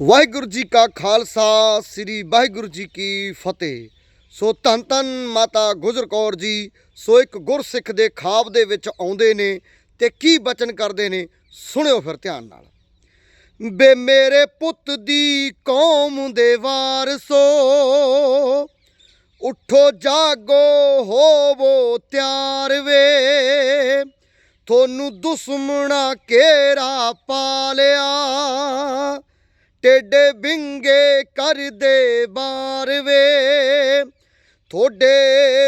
ਵਾਹਿਗੁਰੂ ਜੀ ਕਾ ਖਾਲਸਾ, ਸ੍ਰੀ ਵਾਹਿਗੁਰੂ ਜੀ ਕੀ ਫਤਿਹ। ਸੋ ਧੰਨ ਧੰਨ ਮਾਤਾ ਗੁਜਰ ਕੌਰ ਜੀ, ਸੋ ਇੱਕ ਗੁਰਸਿੱਖ ਦੇ ਖਾਬ ਦੇ ਵਿੱਚ ਆਉਂਦੇ ਨੇ ਤੇ ਕੀ ਬਚਨ ਕਰਦੇ ਨੇ, ਸੁਣਿਓ ਫਿਰ ਧਿਆਨ ਨਾਲ। ਬੇ ਮੇਰੇ ਪੁੱਤ ਦੀ ਕੌਮ ਦੇ ਵਾਰਸੋ, ਉਠੋ ਜਾਗੋ, ਹੋਵੋ ਤਿਆਰ ਵੇ। ਤੁਹਾਨੂੰ ਦੁਸ਼ਮਣਾ ਘੇਰਾ ਪਾਲਿਆ ਟੇਡੇ ਬਿੰਗੇ ਕਰਦੇ ਬਾਰ ਵੇ।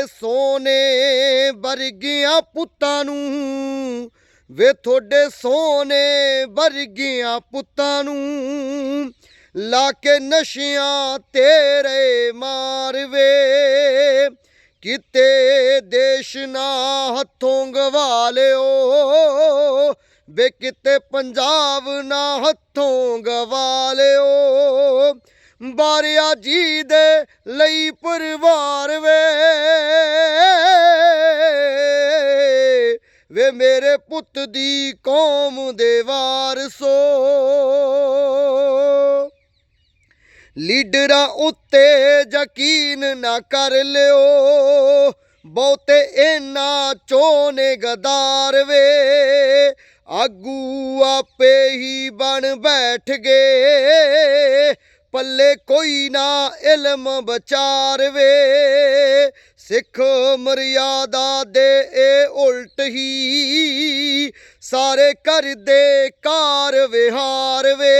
ਸੋਨੇ ਵਰਗੀਆਂ ਪੁੱਤਾਂ ਨੂੰ ਵੇ ਥੋੜੇ ਸੋਨੇ ਵਰਗੀਆਂ ਪੁੱਤਾਂ ਨੂੰ ਲਾ ਕੇ ਨਸ਼ਿਆਂ ਤੇਰੇ ਮਾਰਵੇ ਕਿਤੇ ਦੇਸ਼ ਨਾ ਹੱਥੋਂ ਗਵਾ ਲਿਓ ਵੇ ਕਿਤੇ ਪੰਜਾਬ ਨਾ ਹੱਥੋਂ ਗਵਾ ਲਿਓ ਬਾਰਿਆ ਜੀ ਦੇ ਲਈ ਪਰਿਵਾਰ ਵੇ। ਵੇ ਮੇਰੇ ਪੁੱਤ ਦੀ ਕੌਮ ਦੇ ਵਾਰਸੋ। ਲੀਡਰਾਂ ਉੱਤੇ ਯਕੀਨ ਨਾ ਕਰ ਲਿਓ। ਬਹੁਤੇ ਇਹਨਾਂ ਚੋਨੇ ਗਦਾਰ ਵੇ। ਆਗੂ ਆਪੇ ਹੀ ਬਣ ਬੈਠ ਗਏ। ਪੱਲੇ ਕੋਈ ਨਾ ਇਲਮ ਵਿਚਾਰ ਵੇ ਸਿੱਖ ਮਰਿਆਦਾ ਦੇ ਇਹ ਉਲਟ ਹੀ। ਸਾਰੇ ਕਰਦੇ ਕਾਰ ਵਿਹਾਰ ਵੇ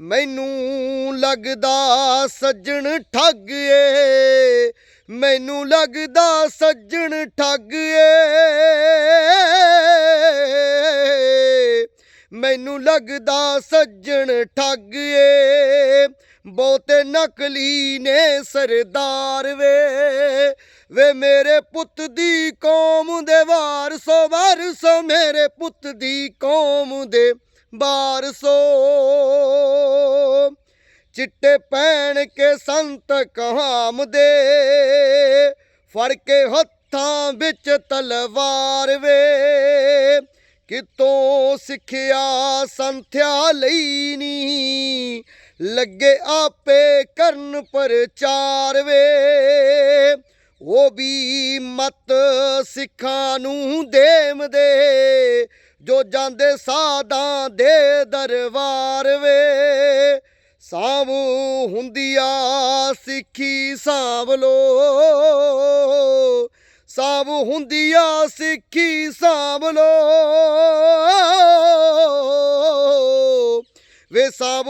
ਮੈਨੂੰ ਲੱਗਦਾ ਸੱਜਣ ਠੱਗ ਏ। ਮੈਨੂੰ ਲੱਗਦਾ ਸੱਜਣ ਠੱਗ ਏ। ਮੈਨੂੰ ਲੱਗਦਾ ਸੱਜਣ ਠੱਗ ਏ। ਬਹੁਤੇ ਨਕਲੀ ਨੇ ਸਰਦਾਰ ਵੇ। ਵੇ ਮੇਰੇ ਪੁੱਤ ਦੀ ਕੌਮ ਦੇ ਵਾਰਸੋ ਵਾਰਸੋ ਮੇਰੇ ਪੁੱਤ ਦੀ ਕੌਮ ਦੇ ਬਾਰਸੋ ਚਿੱਟੇ ਪੈਣ ਕੇ ਸੰਤ ਕਹਾਮ ਦੇ। ਫੜ ਕੇ ਹੱਥਾਂ ਵਿੱਚ ਤਲਵਾਰ ਵੇ। ਕਿਤੋਂ ਸਿੱਖਿਆ ਸੰਥਿਆ ਲਈ ਨੀ। ਲੱਗੇ ਆਪੇ ਕਰਨ ਪ੍ਰਚਾਰ ਵੇ। ਉਹ ਵੀ ਮਤ ਸਿੱਖਾਂ ਨੂੰ ਦੇਮ ਦੇ। ਜੋ ਜਾਂਦੇ ਸਾਧਾਂ ਦੇ ਦਰਬਾਰ ਵੇ। ਸਾਂਭ ਹੁੰਦੀਆ ਸਿੱਖੀ, ਸਾਂਭ ਲੋ। ਸਾਂਭ ਆ ਸਿੱਖੀ, ਸਾਂਭ ਲੋ। ਵੇ ਸਾਂਭ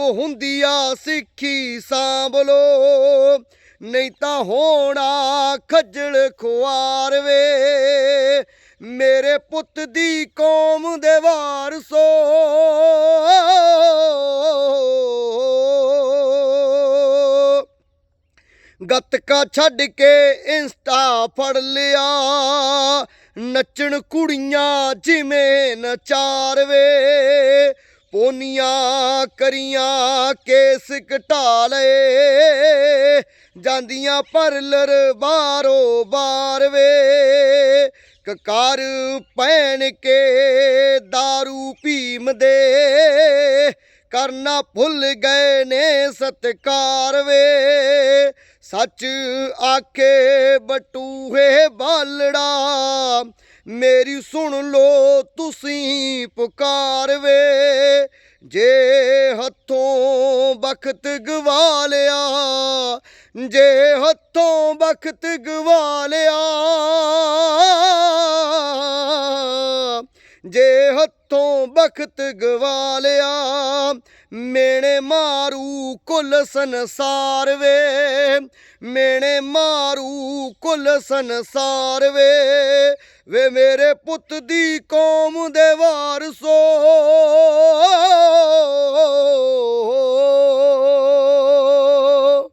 ਆ ਸਿੱਖੀ, ਸਾਂਭ ਲੋ। ਨਹੀਂ ਤਾਂ ਹੋਣਾ ਖੱਜਲ ਖੁਆਰ ਵੇ। ਮੇਰੇ ਪੁੱਤ ਦੀ ਕੌਮ ਦੇ ਵਾਰਸੋ। ਗੱਤਕਾ ਛੱਡ ਕੇ ਇੰਸਟਾ ਫੜ ਲਿਆ। ਨੱਚਣ ਕੁੜੀਆਂ ਜਿਵੇਂ ਨਚਾਰ ਵੇ ਪੋਨੀਆਂ ਕਰੀਆਂ ਕੇਸ ਘਟਾ ਲਏ। ਜਾਂਦੀਆਂ ਪਰਲਰ ਬਾਰੋ ਬਾਰ ਵੇ ਕਕਾਰ ਪੈਣ ਕੇ दारू ਭੀਮ ਦੇ ਕਰਨਾ ਭੁੱਲ ਗਏ ਨੇ ਸਤਕਾਰ ਵੇ ਸੱਚ ਆਖੇ ਬਟੂਹੇ ਬਾਲੜਾ, ਮੇਰੀ ਸੁਣ ਲੋ ਤੁਸੀਂ ਪੁਕਾਰ ਵੇ ਜੇ ਹੱਥੋਂ ਬਖਤ ਗਵਾ ਲਿਆ ਜੇ ਹੱਥੋਂ ਬਖਤ ਗਵਾ ਲਿਆ ਜੇ ਹੱਥੋਂ ਬਖਤ ਗਵਾ ਲਿਆ ਮੇਣੇ ਮਾਰੂ ਕੁੱਲ ਸੰਸਾਰ ਵੇ। ਮੇਣੇ ਮਾਰੂ ਕੁੱਲ ਸੰਸਾਰ ਵੇ। ਵੇ ਮੇਰੇ ਪੁੱਤ ਦੀ ਕੌਮ ਦੇ ਵਾਰਸੋ।